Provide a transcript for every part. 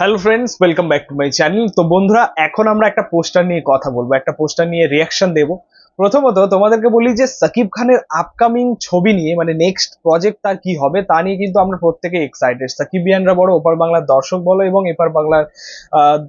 Hello friends welcome back to my channel তো বন্ধুরা, এখন আমরা একটা পোস্টার নিয়ে কথা বলব, একটা পোস্টার নিয়ে রিয়াকশন দেবো। প্রথমত তোমাদেরকে বলি যে সাকিব খানের আপকামিং ছবি নিয়ে মানে নেক্সট প্রজেক্ট তার কি হবে তা নিয়ে কিন্তু আমরা প্রত্যেকে এক্সাইটেড সাকিবিয়ানরা বড় ওপার বাংলার দর্শক বলো এবং এপার বাংলার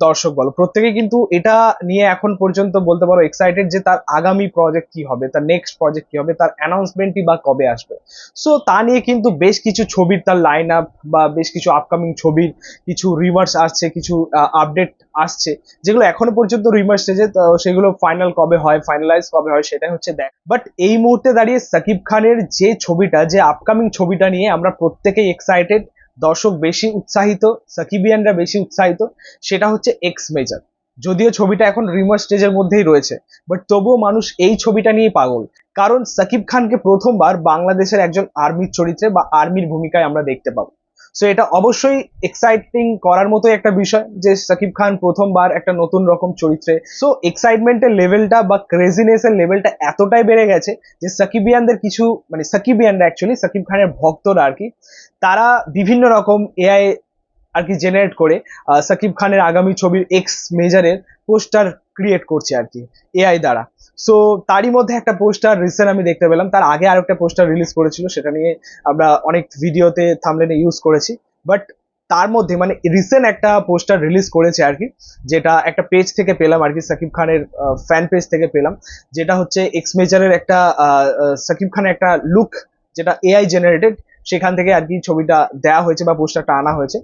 দর্শক বলো। প্রত্যেকে কিন্তু এটা নিয়ে এখন পর্যন্ত বলতে পারো এক্সাইটেড যে তার আগামী প্রজেক্ট কি হবে, তার নেক্সট প্রজেক্ট কি হবে, তার অ্যানাউন্সমেন্টই বা কবে আসবে। সো তা নিয়ে কিন্তু বেশ কিছু ছবির তার লাইন আপ বা বেশ কিছু আপকামিং ছবির কিছু রিমার্স আসছে, কিছু আপডেট আসছে, যেগুলো এখনও পর্যন্ত রিমার্স স্টেজে সেগুলো ফাইনাল কবে হয় ফাইনালাইজ কবে হয় সেটাই হচ্ছে দেখ। বাট এই মুহূর্তে দাঁড়িয়ে সাকিব খানের যে ছবিটা, যে আপকামিং ছবিটা নিয়ে আমরা প্রত্যেকেই এক্সাইটেড দর্শক বেশি উৎসাহিত, সাকিবিয়ানরা বেশি উৎসাহিত, সেটা হচ্ছে এক্স মেজার যদিও ছবিটা এখন রিমার্স স্টেজের মধ্যেই রয়েছে বাট তবুও মানুষ এই ছবিটা নিয়ে পাগল। কারণ সাকিব খানকে প্রথমবার বাংলাদেশের একজন আর্মির চরিত্রে বা আর্মির ভূমিকায় আমরা দেখতে পাবো। সো এটা অবশ্যই এক্সাইটিং করার মতো একটা বিষয় যে সাকিব খান প্রথমবার একটা নতুন রকম চরিত্রে। সো এক্সাইটমেন্টের লেভেলটা বা ক্রেজিনেসের লেভেলটা এতটাই বেড়ে গেছে যে সাকিবিয়ানদের কিছু মানে সাকিবিয়ানরা অ্যাকচুয়ালি সাকিব খানের ভক্তরা আর কি তারা বিভিন্ন রকম এআই আর কি জেনারেট করে সাকিব খানের আগামী ছবির এক্স মেজারের পোস্টার ক্রিয়েট করছে আর কি এআই দ্বারা। সো তারই মধ্যে একটা পোস্টার রিসেন্ট আমি দেখতে পেলাম। তার আগে আরেকটা পোস্টার রিলিজ করেছিল, সেটা নিয়ে আমরা অনেক ভিডিওতে থামলেনে ইউজ করেছি। বাট তার মধ্যে মানে রিসেন্ট একটা পোস্টার রিলিজ করেছে আর কি, যেটা একটা পেজ থেকে পেলাম আর কি, সাকিব খানের ফ্যান পেজ থেকে পেলাম। যেটা হচ্ছে এক্স মেজারের একটা সাকিব খানের একটা লুক যেটা এআই জেনারেটেড সেখান থেকে আর কি ছবিটা দেওয়া হয়েছে বা পোস্টারটা আনা হয়েছে,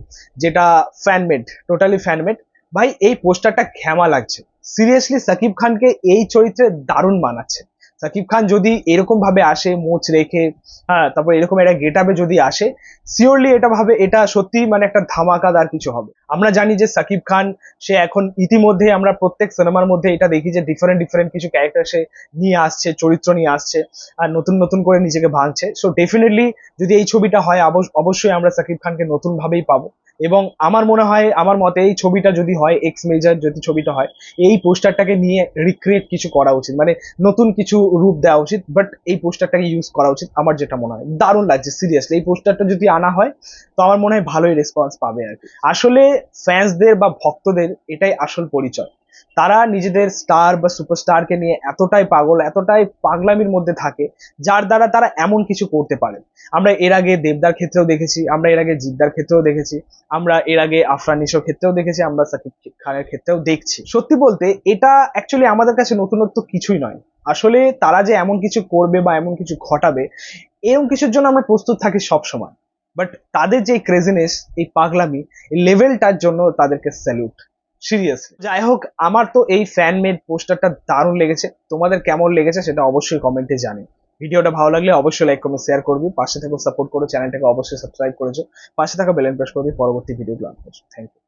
যেটা ফ্যানমেড টোটালি ফ্যানমেড ভাই, এই পোস্টারটা ঘ্যামা লাগছে। সিরিয়াসলি সাকিব খানকে এই চরিত্রে দারুণ মানাচ্ছে। সাকিব খান যদি এরকম ভাবে আসে, মোচ রেখে হ্যাঁ তারপর এরকম একটা গেট আপে যদি আসে সিওরলি এটা ভাবে, এটা সত্যি মানে একটা ধামাকাদার কিছু হবে। আমরা জানি যে সাকিব খান সে এখন ইতিমধ্যে আমরা প্রত্যেক সিনেমার মধ্যে এটা দেখি যে ডিফারেন্ট ডিফারেন্ট কিছু ক্যারেক্টার সে নিয়ে আসছে, চরিত্র নিয়ে আসছে, আর নতুন নতুন করে নিজেকে ভাঙছে। সো ডেফিনেটলি যদি এই ছবিটা হয়, অবশ- অবশ্যই আমরা সাকিব খানকে নতুন ভাবেই পাবো। এবং আমার মনে হয়, আমার মতে এই ছবিটা যদি হয় এক্স মেজার যদি ছবিটা হয়, এই পোস্টারটাকে নিয়ে রিক্রিয়েট কিছু করা উচিত। মানে নতুন কিছু রূপ দেওয়া উচিত বাট এই পোস্টারটাকে ইউজ করা উচিত, আমার যেটা মনে হয়। দারুণ লাগছে সিরিয়াসলি এই পোস্টারটা যদি আনা হয়, তো আমার মনে হয় ভালোই রেসপন্স পাবে আর কি। আসলে ফ্যান্সদের বা ভক্তদের এটাই আসল পরিচয়। তারা নিজেদের স্টার বা সুপারস্টারকে নিয়ে এতটাই পাগল, এতটাই পাগলামির মধ্যে থাকে, যার দ্বারা তারা এমন কিছু করতে পারে। আমরা এর আগে দেবদার ক্ষেত্রেও দেখেছি, আমরা এর আগে জিদ্দার ক্ষেত্রেও দেখেছি, আমরা এর আগে আফরানিসের ক্ষেত্রেও দেখেছি, আমরা সাকিব খানের ক্ষেত্রেও দেখছি। সত্যি বলতে, এটা অ্যাকচুয়ালি আমাদের কাছে নতুনত্ব কিছুই নয়। আসলে তারা যে এমন কিছু করবে বা এমন কিছু ঘটাবে, এরকম কিছুর জন্য আমরা প্রস্তুত থাকি সব সময় বাট তাদের যে ক্রেজিনেস এই পাগলামি, এই লেভেলটার জন্য তাদেরকে স্যালুট সিরিয়াসলি যাই হোক, আমার তো এই ফ্যান মেড পোস্টারটা দারুণ লেগেছে। তোমাদের কেমন লেগেছে সেটা অবশ্যই কমেন্টে জানি ভিডিওটা ভালো লাগলে অবশ্যই লাইক কমেন্ট শেয়ার করবি। পাশে থেকে সাপোর্ট করো চ্যানেলটাকে অবশ্যই সাবস্ক্রাইব করেছ। পাশে থাকা বেলেন প্রেস করবি। পরবর্তী ভিডিওগুলো আপলোড থ্যাংক ইউ